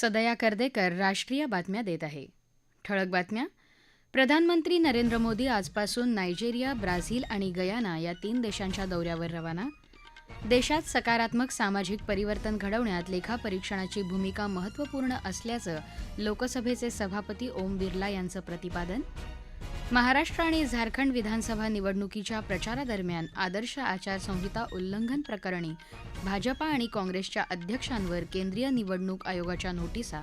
सदया कर्देकर राष्ट्रीय बातम्या देत आहे. ठळक बातम्या. प्रधानमंत्री नरेंद्र मोदी आजपासून नायजेरिया ब्राझील आणि गयाना या तीन देशांच्या दौऱ्यावर रवाना. देशात सकारात्मक सामाजिक परिवर्तन घडवण्यात लेखापरीक्षणाची भूमिका महत्त्वपूर्ण असल्याचं लोकसभेचे सभापती ओम बिर्ला यांचं प्रतिपादन. महाराष्ट्र आणि झारखंड विधानसभा निवडणुकीच्या प्रचारादरम्यान आदर्श आचारसंहिता उल्लंघन प्रकरणी भाजपा आणि काँग्रेसच्या अध्यक्षांवर केंद्रीय निवडणूक आयोगाच्या नोटिसा.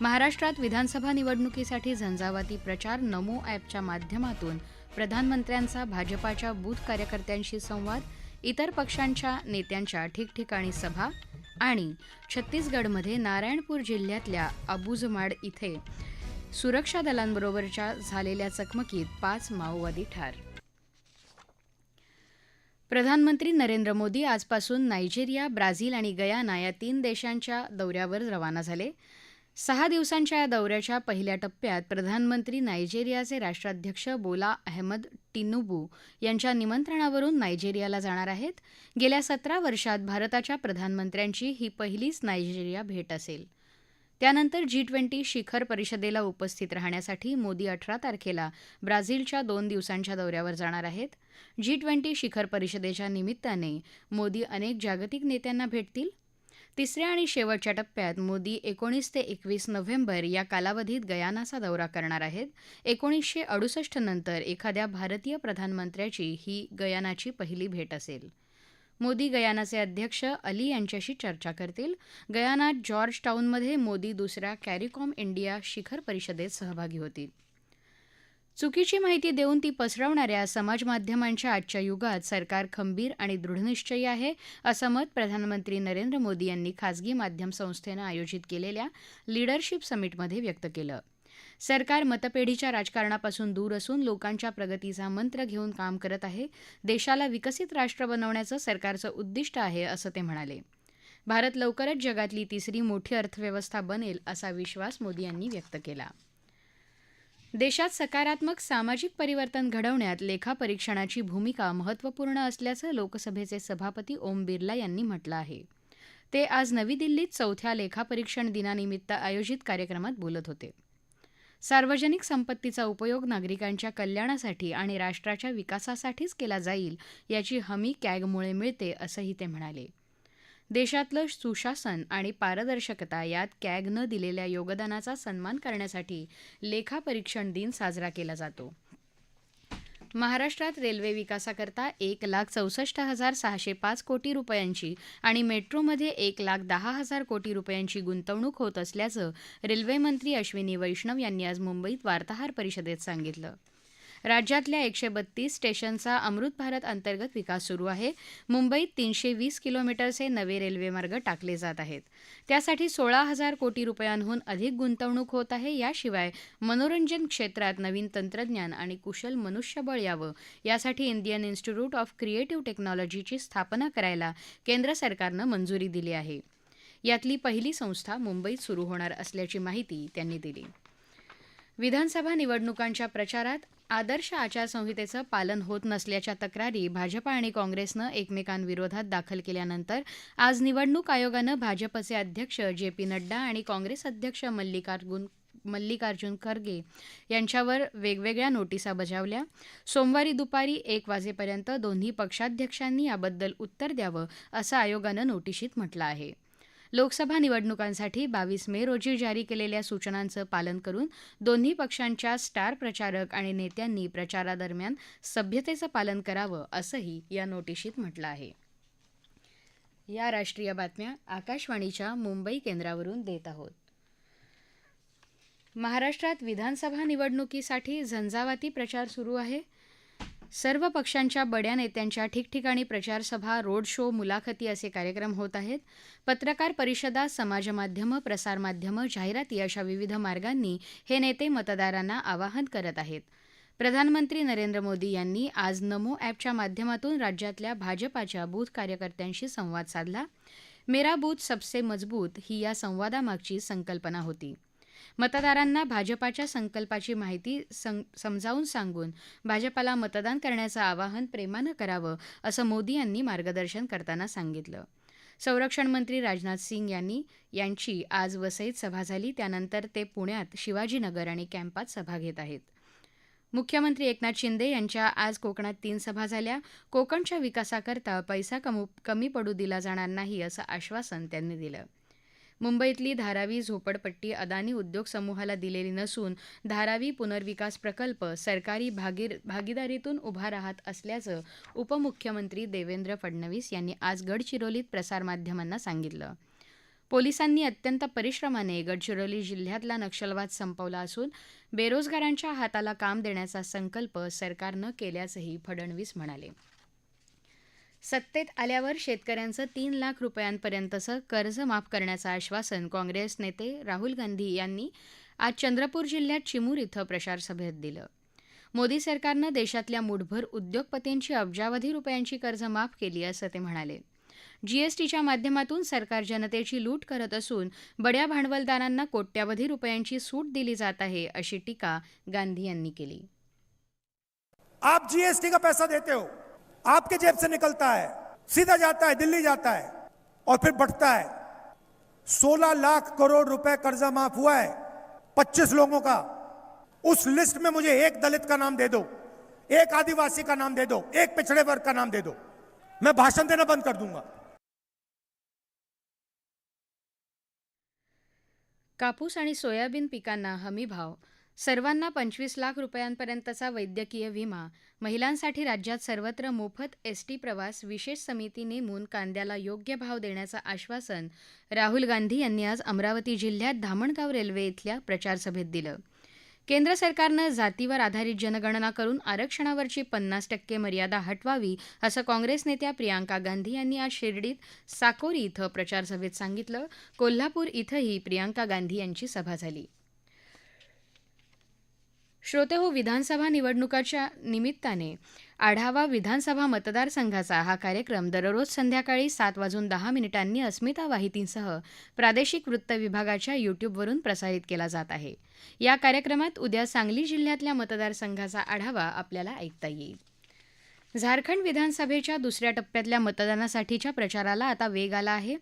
महाराष्ट्रात विधानसभा निवडणुकीसाठी झंझावाती प्रचार नमो ॲपच्या माध्यमातून प्रधानमंत्र्यांचा भाजपाच्या बूथ कार्यकर्त्यांशी संवाद इतर पक्षांच्या नेत्यांच्या ठिकठिकाणी सभा आणि छत्तीसगडमध्ये नारायणपूर जिल्ह्यातल्या अबुजमाड इथे सुरक्षा दलांबरोबरच्या झालेल्या चकमकीत पाच माओवादी ठार. प्रधानमंत्री नरेंद्र मोदी आजपासून नायजेरिया ब्राझील आणि गयाना या तीन देशांच्या दौऱ्यावर रवाना झाले. सहा दिवसांच्या या दौऱ्याच्या पहिल्या टप्प्यात प्रधानमंत्री नायजेरियाचे राष्ट्राध्यक्ष बोला अहमद टिनुबू यांच्या निमंत्रणावरून नायजेरियाला जाणार आहेत. गेल्या सतरा वर्षात भारताच्या प्रधानमंत्र्यांची ही पहिलीच नायजेरिया भेट असेल. त्यानंतर जी ट्वेंटी शिखर परिषदेला उपस्थित राहण्यासाठी मोदी अठरा तारखेला ब्राझीलच्या दोन दिवसांच्या दौऱ्यावर जाणार आहेत. जी ट्वेंटी शिखर परिषदेच्या निमित्ताने मोदी अनेक जागतिक नेत्यांना भेटतील. तिसऱ्या आणि शेवटच्या टप्प्यात मोदी एकोणीस ते एकवीस नोव्हेंबर या कालावधीत गयानाचा दौरा करणार आहेत. एकोणीसशे अडुसष्ट नंतर एखाद्या भारतीय प्रधानमंत्र्याची ही गयानाची पहिली भेट असेल. मोदी गयानाचे अध्यक्ष अली यांच्याशी चर्चा करतील. गयानात जॉर्ज टाऊनमध्ये मोदी दुसऱ्या कॅरिकॉम इंडिया शिखर परिषदेत सहभागी होतील. चुकीची माहिती देऊन ती पसरवणाऱ्या समाजमाध्यमांच्या आजच्या युगात सरकार खंबीर आणि दृढनिश्चयी आहे असं मत प्रधानमंत्री नरेंद्र मोदी यांनी खासगी माध्यम संस्थेनं आयोजित केलेल्या लीडरशिप समिटमध्ये व्यक्त केलं. सरकार मतपेढीच्या राजकारणापासून दूर असून लोकांच्या प्रगतीचा मंत्र घेऊन काम करत आहे देशाला विकसित राष्ट्र बनवण्याचं सरकारचं उद्दिष्ट आहे असं ते म्हणाले. भारत लवकरच जगातली तिसरी मोठी अर्थव्यवस्था बनेल असा विश्वास मोदी यांनी व्यक्त केला. देशात सकारात्मक सामाजिक परिवर्तन घडवण्यात लेखापरीक्षणाची भूमिका महत्त्वपूर्ण असल्याचं लोकसभेचे सभापती ओम बिर्ला यांनी म्हटलं आहे. ते आज नवी दिल्लीत चौथ्या लेखापरीक्षण दिनानिमित्त आयोजित कार्यक्रमात बोलत होते. सार्वजनिक संपत्तीचा उपयोग नागरिकांच्या कल्याणासाठी आणि राष्ट्राच्या विकासासाठीच केला जाईल याची हमी कॅगमुळे मिळते असंही ते म्हणाले. देशातलं सुशासन आणि पारदर्शकता यात कॅगनं दिलेल्या योगदानाचा सन्मान करण्यासाठी लेखापरीक्षण दिन साजरा केला जातो. महाराष्ट्रात रेल्वे विकासाकरता एक लाख चौसष्ट हजार सहाशे पाच कोटी रुपयांची आणि मेट्रोमध्ये एक लाख दहा हजार कोटी रुपयांची गुंतवणूक होत असल्याचं रेल्वेमंत्री अश्विनी वैष्णव यांनी आज मुंबईत वार्ताहर परिषदेत सांगितलं. राज्यातल्या एकशे बत्तीस स्टेशनचा अमृत भारत अंतर्गत विकास सुरू आहे. मुंबईत तीनशे वीस किलोमीटरचे नवे रेल्वेमार्ग टाकले जात आहेत. त्यासाठी सोळा हजार कोटी रुपयांहून अधिक गुंतवणूक होत आहे. याशिवाय मनोरंजन क्षेत्रात नवीन तंत्रज्ञान आणि कुशल मनुष्यबळ यावं. यासाठी इंडियन इन्स्टिट्यूट ऑफ क्रिएटिव्ह टेक्नॉलॉजीची स्थापना करायला केंद्र सरकारनं मंजुरी दिली आहे. यातली पहिली संस्था मुंबईत सुरू होणार असल्याची माहिती त्यांनी दिली. विधानसभा निवडणुकांच्या प्रचारात आदर्श आचारसंहितेचं पालन होत नसल्याच्या तक्रारी भाजपा आणि काँग्रेसनं एकमेकांविरोधात दाखल केल्यानंतर आज निवडणूक आयोगानं भाजपचे अध्यक्ष जे पी नड्डा आणि काँग्रेस अध्यक्ष मल्लिकार्जुन मल्लिकार्जुन खरगे यांच्यावर वेगवेगळ्या नोटिसा बजावल्या. सोमवारी दुपारी एक वाजेपर्यंत दोन्ही पक्षाध्यक्षांनी याबद्दल उत्तर द्यावं असं आयोगानं नोटिशीत म्हटलं आहे. लोकसभा निवडणुकांसाठी बावीस मे रोजी जारी केलेल्या सूचनांचं पालन करून दोन्ही पक्षांच्या स्टार प्रचारक आणि नेत्यांनी प्रचारादरम्यान सभ्यतेचं पालन करावं असंही या नोटिशीत म्हटलं आहे. या राष्ट्रीय बातम्या आकाशवाणीच्या मुंबई केंद्रावरून देत आहोत. महाराष्ट्रात विधानसभा निवडणुकीसाठी झंझावाती प्रचार सुरू आहे. सर्व पक्षांच्या बड्या नेत्यांच्या ठिकठिकाणी प्रचारसभा रोड शो मुलाखती असे कार्यक्रम होत आहेत. पत्रकार परिषदा समाजमाध्यमं प्रसारमाध्यमं जाहिराती अशा विविध मार्गांनी हे नेते मतदारांना आवाहन करत आहेत. प्रधानमंत्री नरेंद्र मोदी यांनी आज नमो ॲपच्या माध्यमातून राज्यातल्या भाजपाच्या बूथ कार्यकर्त्यांशी संवाद साधला. मेरा बूथ सबसे मजबूत ही या संवादामागची संकल्पना होती. मतदारांना भाजपाच्या संकल्पाची माहिती समजावून सांगून भाजपाला मतदान करण्याचं आवाहन प्रेमानं करावं असं मोदी यांनी मार्गदर्शन करताना सांगितलं. संरक्षण मंत्री राजनाथ सिंग यांनी यांची आज वसईत सभा झाली त्यानंतर ते पुण्यात शिवाजीनगर आणि कॅम्पात सभा घेत आहेत. मुख्यमंत्री एकनाथ शिंदे यांच्या आज कोकणात तीन सभा झाल्या. कोकणच्या विकासाकरता पैसा कमू कमी पडू दिला जाणार नाही असं आश्वासन त्यांनी दिलं. मुंबईतली धारावी झोपडपट्टी अदानी उद्योग समूहाला दिलेली नसून धारावी पुनर्विकास प्रकल्प सरकारी भागीर भागीदारीतून उभा राहत असल्याचं उपमुख्यमंत्री देवेंद्र फडणवीस यांनी आज गडचिरोलीत प्रसारमाध्यमांना सांगितलं. पोलिसांनी अत्यंत परिश्रमाने गडचिरोली जिल्ह्यातला नक्षलवाद संपवला असून बेरोजगारांच्या हाताला काम देण्याचा संकल्प सरकारनं केल्याचंही फडणवीस म्हणाले. सत्तेत आल्यावर शेतकऱ्यांचं तीन लाख रुपयांपर्यंतचं कर्ज माफ करण्याचं आश्वासन काँग्रेस नेते राहुल गांधी यांनी आज चंद्रपूर जिल्ह्यात चिमूर इथं प्रचारसभेत दिलं. मोदी सरकारनं देशातल्या मुठभर उद्योगपतींची अब्जावधी रुपयांची कर्ज माफ केली असं ते म्हणाले. जीएसटीच्या माध्यमातून सरकार जनतेची लूट करत असून बड्या भांडवलदारांना कोट्यावधी रुपयांची सूट दिली जात आहे अशी टीका गांधी यांनी केली. आप जीएसटी का पैसा देते हो? आपके जेब से निकलता है, सीधा जाता है, दिल्ली जाता है और फिर बढ़ता है। 16 लाख करोड़ रुपए कर्जा माफ़ हुआ है 25 लोगों का। उस लिस्ट में मुझे एक दलित का नाम दे दो, एक आदिवासी का नाम दे दो, एक पिछड़े वर्ग का नाम दे दो। मैं भाषण देना बंद कर दूँगा। कापूस आणि सोयाबीन पिकांना हमीभाव सर्वांना पंचवीस लाख रुपयांपर्यंतचा वैद्यकीय विमा महिलांसाठी राज्यात सर्वत्र मोफत एसटी प्रवास विशेष समिती नेमून कांद्याला योग्य भाव देण्याचं आश्वासन राहुल गांधी यांनी आज अमरावती जिल्ह्यात धामणगाव रेल्वे इथल्या प्रचारसभेत दिलं. केंद्र सरकारनं जातीवर आधारित जनगणना करून आरक्षणावरची पन्नास टक्के मर्यादा हटवावी असं काँग्रेस नेत्या प्रियांका गांधी यांनी आज शिर्डीत साकोरी इथं प्रचारसभेत सांगितलं. कोल्हापूर इथंही प्रियांका गांधी यांची सभा झाली. श्रोते हो विधानसभा निवडणुकाच्या निमित्ताने आढावा विधानसभा मतदारसंघाचा हा कार्यक्रम दररोज संध्याकाळी सात वाजून दहा मिनिटांनी अस्मिता वाहितींसह प्रादेशिक वृत्त विभागाच्या यूट्यूबवरून प्रसारित केला जात आहे. या कार्यक्रमात उद्या सांगली जिल्ह्यातल्या मतदारसंघाचा आढावा आपल्याला ऐकता येईल. झारखंड विधानसभेच्या दुसऱ्या टप्प्यातल्या मतदानासाठीच्या प्रचाराला आता वेग आला आहे.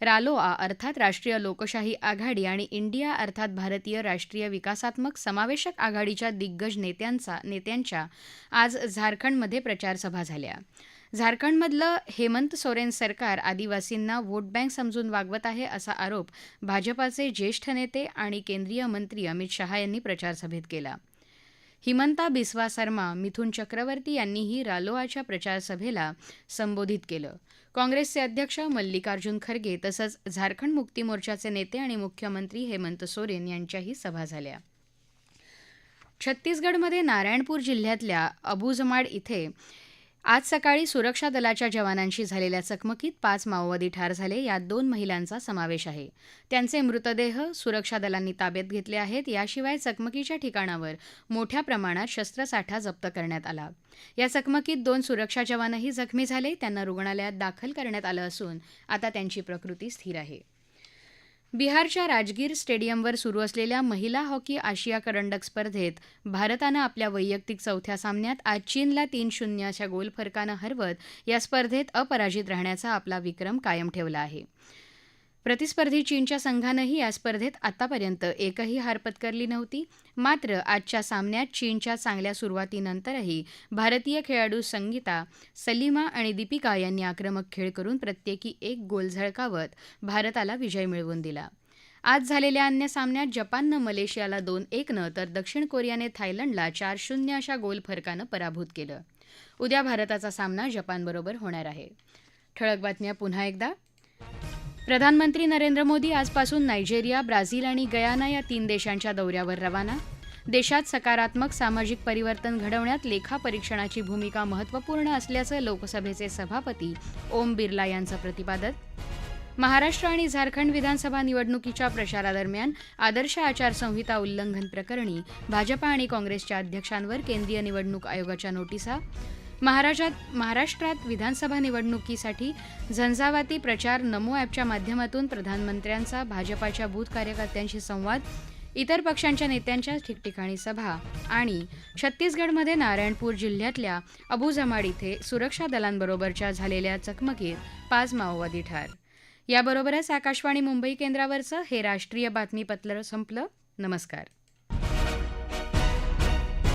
रालोआ अर्थात राष्ट्रीय लोकशाही आघाडी आणि इंडिया अर्थात भारतीय राष्ट्रीय विकासात्मक समावेशक आघाडीच्या दिग्गज नेत्यांचा नेत्यांच्या आज झारखंडमध्ये प्रचारसभा झाल्या. झारखंडमधलं हेमंत सोरेन सरकार आदिवासींना व्होट बँक समजून वागवत आहे असा आरोप भाजपाचे ज्येष्ठ नेते आणि केंद्रीय मंत्री अमित शहा यांनी प्रचारसभेत केला. हिमंता बिस्वा सर्मा मिथुन चक्रवर्ती यांनीही रालोआच्या प्रचारसभेला संबोधित केलं. काँग्रेसचे अध्यक्ष मल्लिकार्जुन खरगे तसंच झारखंड मुक्ती मोर्चाचे नेते आणि मुख्यमंत्री हेमंत सोरेन यांच्याही सभा झाल्या. छत्तीसगडमध्ये नारायणपूर जिल्ह्यातल्या अबुजमाड इथे आज सकाळी सुरक्षा दलाच्या जवानांशी झालेल्या चकमकीत पाच माओवादी ठार झाले. यात दोन महिलांचा समावेश आहे. त्यांचे मृतदेह सुरक्षा दलांनी ताब्यात घेतले आहेत. याशिवाय चकमकीच्या ठिकाणावर मोठ्या प्रमाणात शस्त्रसाठा जप्त करण्यात आला. या चकमकीत दोन सुरक्षा जवानही जखमी झाले. त्यांना रुग्णालयात दाखल करण्यात आलं असून आता त्यांची प्रकृती स्थिर आहे. बिहारच्या राजगीर स्टेडियमवर सुरू असलेल्या महिला हॉकी आशिया करंडक स्पर्धेत भारतानं आपल्या वैयक्तिक चौथ्या सामन्यात आज चीनला तीन शून्य अशा गोलफरकानं हरवत या स्पर्धेत अपराजित राहण्याचा आपला विक्रम कायम ठेवला आहे. प्रतिस्पर्धी चीनच्या संघानंही या स्पर्धेत आतापर्यंत एकही हार पत्करली नव्हती. मात्र आजच्या सामन्यात चीनच्या चांगल्या सुरुवातीनंतरही भारतीय खेळाडू संगीता सलीमा आणि दीपिका यांनी आक्रमक खेळ करून प्रत्येकी एक गोल झळकावत भारताला विजय मिळवून दिला. आज झालेल्या अन्य सामन्यात जपाननं मलेशियाला दोन एकनं तर दक्षिण कोरियाने थायलंडला चार शून्य अशा गोल फरकानं पराभूत केलं. उद्या भारताचा सामना जपानबरोबर होणार आहे. ठळक बातम्या पुन्हा एकदा. प्रधानमंत्री नरेंद्र मोदी आजपासून नायजेरिया ब्राझील आणि गयाना या तीन देशांच्या दौऱ्यावर रवाना. देशात सकारात्मक सामाजिक परिवर्तन घडवण्यात लेखा परीक्षणाची भूमिका महत्त्वपूर्ण असल्याचं लोकसभेचे सभापती ओम बिर्ला यांचं प्रतिपादन. महाराष्ट्र आणि झारखंड विधानसभा निवडणुकीच्या प्रचारादरम्यान आदर्श आचारसंहिता उल्लंघन प्रकरणी भाजपा आणि काँग्रेसच्या अध्यक्षांवर केंद्रीय निवडणूक आयोगाच्या नोटिसा. महाराष्ट्रात महाराष्ट्रात विधानसभा निवडणुकीसाठी झंझावाती प्रचार नमो ॲपच्या माध्यमातून प्रधानमंत्र्यांचा भाजपाच्या बूथ कार्यकर्त्यांशी संवाद इतर पक्षांच्या नेत्यांच्या ठिकठिकाणी सभा आणि छत्तीसगडमध्ये नारायणपूर जिल्ह्यातल्या अबुझमाड इथे सुरक्षा दलांबरोबरच्या झालेल्या चकमकीत पाच माओवादी ठार. याबरोबरच आकाशवाणी मुंबई केंद्रावरचं हे राष्ट्रीय बातमीपत्र संपलं. नमस्कार.